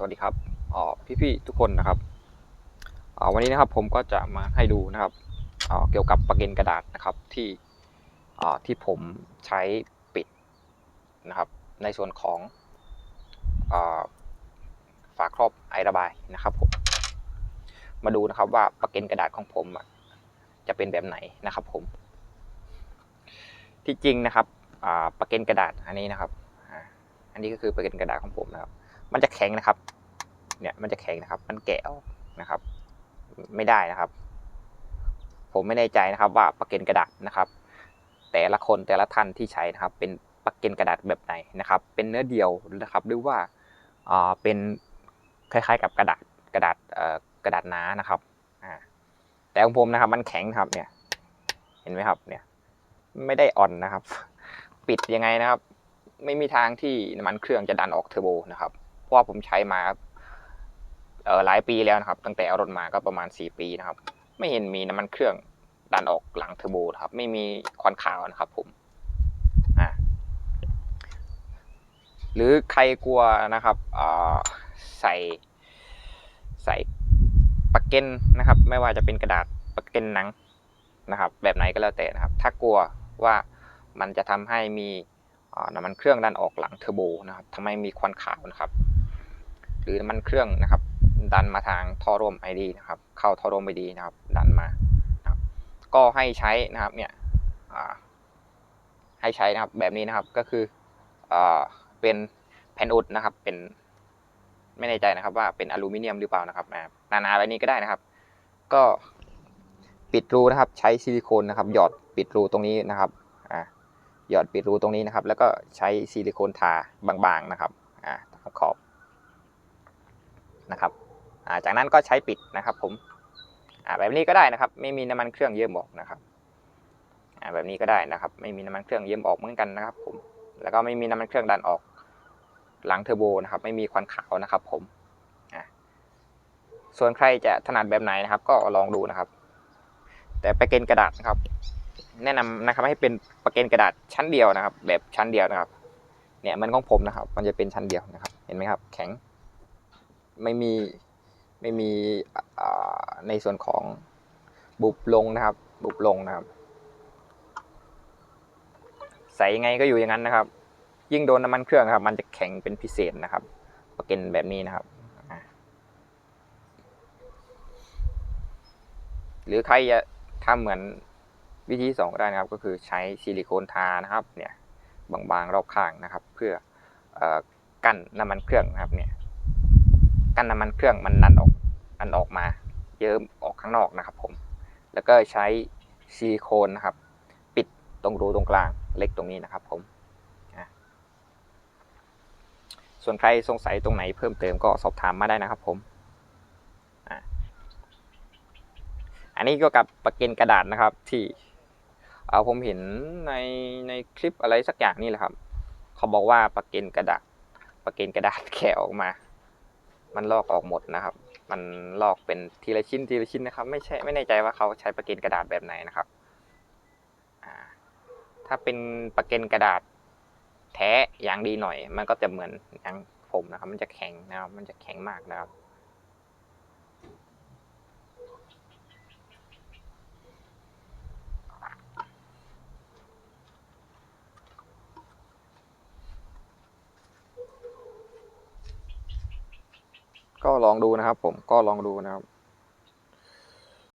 สวัสดีครับพี่ๆทุกคนนะครับวันนี้นะครับผมก็จะมาให้ดูนะครับเกี่ยวกับปากเกนกระดาษนะครับที่ที่ผมใช้ปิดนะครับในส่วนของอฝาครอบไอระบายนะครับผมมาดูนะครับว่าปากเกนกระดาษของผมจะเป็นแบบไหนนะครับผม ที่จริงนะครับปากเกนกระดาษอันนี้นะครับอันนี้ก็คือปากเกนกระดาษของผมนะครับ มันจะแข็งนะครับ เนี่ยมันจะแข็งนะครับ มันแกะออกนะครับ ไม่ได้นะครับ ผมไม่แน่ใจนะครับ ว่าปากเกนกระดาษนะครับ แต่ละคนแต่ละท่านที่ใช้นะครับ เป็นปากเกนกระดาษแบบไหนนะครับ เป็นเนื้อเดียวนะครับ หรือว่าอ่าเป็นคล้ายๆ กับกระดาษกระดาษเอ่อกระดาษหนานะครับอ่าแต่ของผมนะครับ มันแข็งครับเนี่ย เห็นไหมครับ เนี่ย ไม่ได้อ่อนนะครับ ปิดยังไงนะครับ ไม่มีทางที่น้ำมันเครื่องจะดันออกเทอร์โบนะครับ เพราะว่าผมใช้มาเอ่อหลายปีแล้วนะครับ ตั้งแต่เอารถมาก็ประมาณ 4 ปีนะครับ ไม่เห็นมีน้ำมันเครื่องดันออกหลังเทอร์โบนะครับ ไม่มีควันขาวนะครับผมอ่าหรือใครกลัวนะครับอ่าใส่ใส่ปากเก็นนะครับ ไม่ว่าจะเป็นกระดาษปากเก็นหนังนะครับ แบบไหนก็แล้วแต่นะครับ ถ้ากลัวว่ามันจะทำให้มีน้ำมันเครื่องดันออกหลังเทอร์โบนะครับทำไมมีควันขาวนะครับ รือน้ำมันเครื่องนะครับ ดันมาทางท่อร่วมไอดีนะครับเข้าท่อร่วมไอดีนะครับ ดันมานะครับก็ให้ใช้นะครับเนี่ยอ่าให้ใช้นะครับแบบนี้นะครับก็คืออ่าเป็นแผ่นอุดนะครับ เป็นไม่แน่ใจนะครับว่าเป็นอลูมิเนียมหรือเปล่านะครับอ่านาๆแบบนี้ก็ได้นะครับ ก็ปิดรูนะครับใช้ซิลิโคนนะครับ หยอดปิดรูตรงนี้นะครับอ่าหยอดปิดรูตรงนี้นะครับ แล้วก็ใช้ซิลิโคนทาบางๆนะครับอ่าขอบ นะครับจากนั้นก็ใช้ปิดนะครับผมแบบนี้ก็ได้นะครับ ไม่มีน้ำมันเครื่องเยิ้มออกนะครับแบบนี้ก็ได้นะครับ ไม่มีน้ำมันเครื่องเยิ้มออกเหมือนกันนะครับ ผม แล้วก็ไม่มีน้ำมันเครื่องดันออกหลังเทอร์โบนะครับ ไม่มีควันขาวนะครับ ผมส่วนใครจะถนัดแบบไหนนะครับ ก็ลองดูนะครับ แต่ไปเกณฑ์กระดาษนะครับ แนะนำนะครับให้เป็นประเกนกระดาษชั้นเดียวนะครับ แบบชั้นเดียวนะครับ เนี่ยมันของผมนะครับ มันจะเป็นชั้นเดียวนะครับ เห็นไหมครับ แข็ง ไม่มีไม่มีในส่วนของบุบลงนะครับ บุบลงนะครับ ใส่ยังไงก็อยู่อย่างนั้นนะครับ ยิ่งโดนน้ำมันเครื่องครับ มันจะแข็งเป็นพิเศษนะครับประเกนแบบนี้นะครับ หรือใครจะทำเหมือนวิธีสองก็ได้นะครับ ก็คือใช้ซิลิโคนทานะครับ เนี่ยบางๆรอบข้างนะครับ เพื่อเออกั้นน้ำมันเครื่องนะครับเนี่ย กั้นน้ำมันเครื่องมันดันออกดันออกมา เยิ้มออกข้างนอกนะครับ ผม แล้วก็ใช้ซิลิโคนนะครับ ปิดตรงรูตรงกลางเล็กตรงนี้นะครับ ผมส่วนใครสงสัยตรงไหนเพิ่มเติมก็สอบถามมาได้นะครับ ผมอันนี้ก็กับประเกนกระดาษนะครับที่เอาผมเห็นในในคลิปอะไรสักอย่างนี่แหละครับ เขาบอกว่าประเกนกระดาษประเกนกระดาษแกะออกมา มันลอกออกหมดนะครับ มันลอกเป็นทีละชิ้นทีละชิ้นนะครับ ไม่ใช่ไม่แน่ใจว่าเขาใช้ประเกนกระดาษแบบไหนนะครับ ถ้าเป็นประเกนกระดาษแท้อย่างดีหน่อย มันก็จะเหมือนอย่างผมนะครับ มันจะแข็งนะครับ มันจะแข็งมากนะครับ ก็ลองดูนะครับ ผมก็ลองดูนะครับ